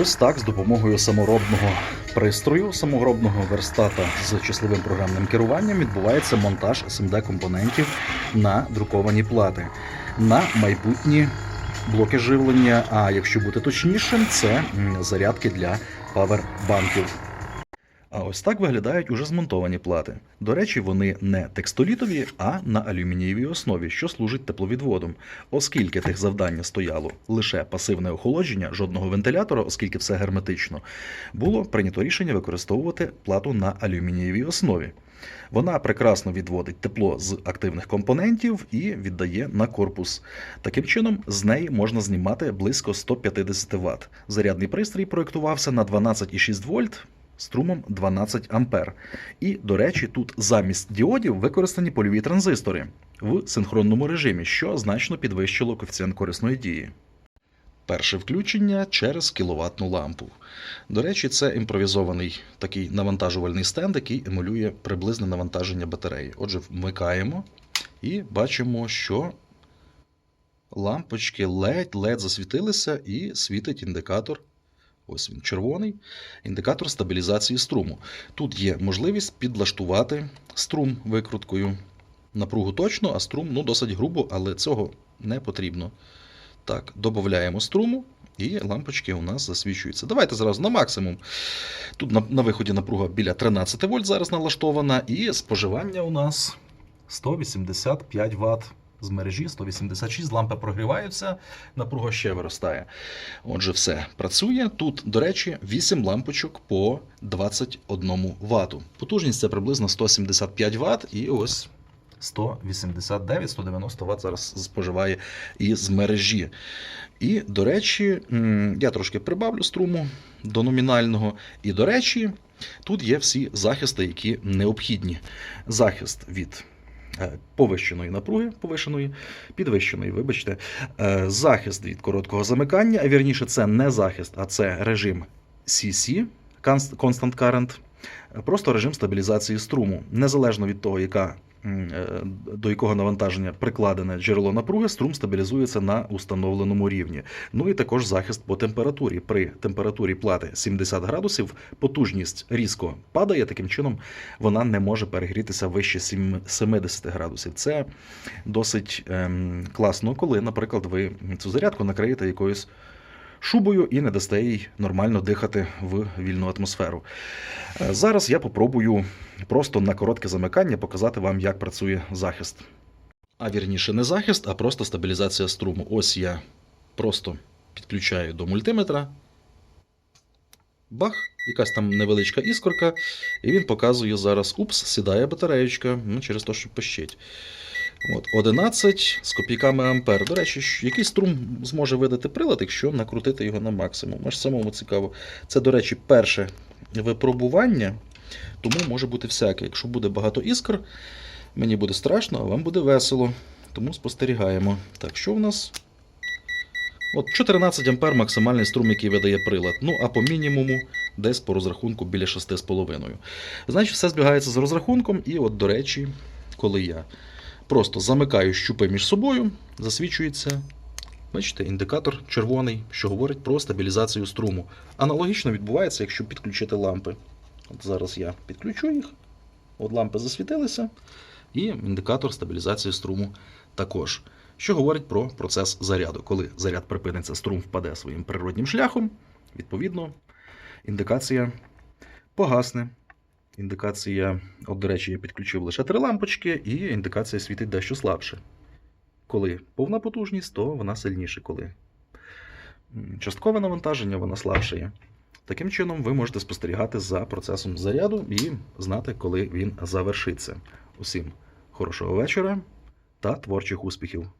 Ось так з допомогою саморобного пристрою, саморобного верстата з числовим програмним керуванням відбувається монтаж smd компонентів на друковані плати на майбутні блоки живлення. А якщо бути точнішим, це зарядки для павербанків. А ось так виглядають уже змонтовані плати. До речі, вони не текстолітові, а на алюмінієвій основі, що служить тепловідводом. Оскільки тих завдання стояло лише пасивне охолодження, жодного вентилятора, оскільки все герметично, було прийнято рішення використовувати плату на алюмінієвій основі. Вона прекрасно відводить тепло з активних компонентів і віддає на корпус. Таким чином, з неї можна знімати близько 150 Вт. Зарядний пристрій проєктувався на 12,6 вольт струмом 12 ампер. І, до речі, тут замість діодів використані польові транзистори в синхронному режимі, що значно підвищило коефіцієнт корисної дії. Перше включення через кіловатну лампу. До речі, це імпровізований такий навантажувальний стенд, який емулює приблизне навантаження батареї. Отже, вмикаємо і бачимо, що лампочки ледь-ледь засвітилися і світить індикатор. Ось він червоний, індикатор стабілізації струму. Тут є можливість підлаштувати струм викруткою. Напругу точно, а струм ну, досить грубо, але цього не потрібно. Так, додаємо струму, і лампочки у нас засвічуються. Давайте зразу на максимум. Тут на, на виході напруга біля 13 вольт зараз налаштована, і споживання у нас 185 Вт. З мережі 186 лампи прогріваються, напруга ще виростає. Отже, все працює. Тут, до речі, 8 лампочок по 21 Вт. Потужність це приблизно 175 Вт, і ось 189-190 Вт зараз споживає із мережі. І, до речі, я трошки прибавлю струму до номінального. І, до речі, тут є всі захисти, які необхідні. Захист від е, повищеної напруги, повищеної, підвищеної, вибачте, е, захист від короткого замикання, а вірніше, це не захист, а це режим CC, Const- Constant Current, просто режим стабілізації струму. Незалежно від того, яка, до якого навантаження прикладене джерело напруги, струм стабілізується на установленому рівні. Ну і також захист по температурі. При температурі плати 70 градусів потужність різко падає, таким чином вона не може перегрітися вище 70 градусів. Це досить ем, класно, коли, наприклад, ви цю зарядку накриєте якоюсь шубою і не дасте їй нормально дихати в вільну атмосферу. Е, Зараз я попробую просто на коротке замикання показати вам, як працює захист. А вірніше, не захист, а просто стабілізація струму. Ось я просто підключаю до мультиметра. Бах, якась там невеличка іскорка, і він показує зараз: упс, сідає батареєчка, ну, через те, що пищить. От, 11 з копійками ампер. До речі, який струм зможе видати прилад, якщо накрутити його на максимум. Аж самому цікаво. Це, до речі, перше випробування, тому може бути всяке. Якщо буде багато іскр, мені буде страшно, а вам буде весело. Тому спостерігаємо. Так, що в нас? От 14 ампер максимальний струм, який видає прилад. Ну, а по мінімуму десь по розрахунку біля 6,5. Значить, все збігається з розрахунком, і от, до речі, коли я просто замикаю щупи між собою, засвічується. Бачите, індикатор червоний, що говорить про стабілізацію струму. Аналогічно відбувається, якщо підключити лампи. От зараз я підключу їх. От лампи засвітилися, і індикатор стабілізації струму також. Що говорить про процес заряду. Коли заряд припиниться, струм впаде своїм природнім шляхом, відповідно, індикація погасне. Індикація, от, до речі, я підключив лише три лампочки, і індикація світить дещо слабше. Коли повна потужність, то вона сильніше. Коли часткове навантаження, вона слабшає. Таким чином, ви можете спостерігати за процесом заряду і знати, коли він завершиться. Усім хорошого вечора та творчих успіхів!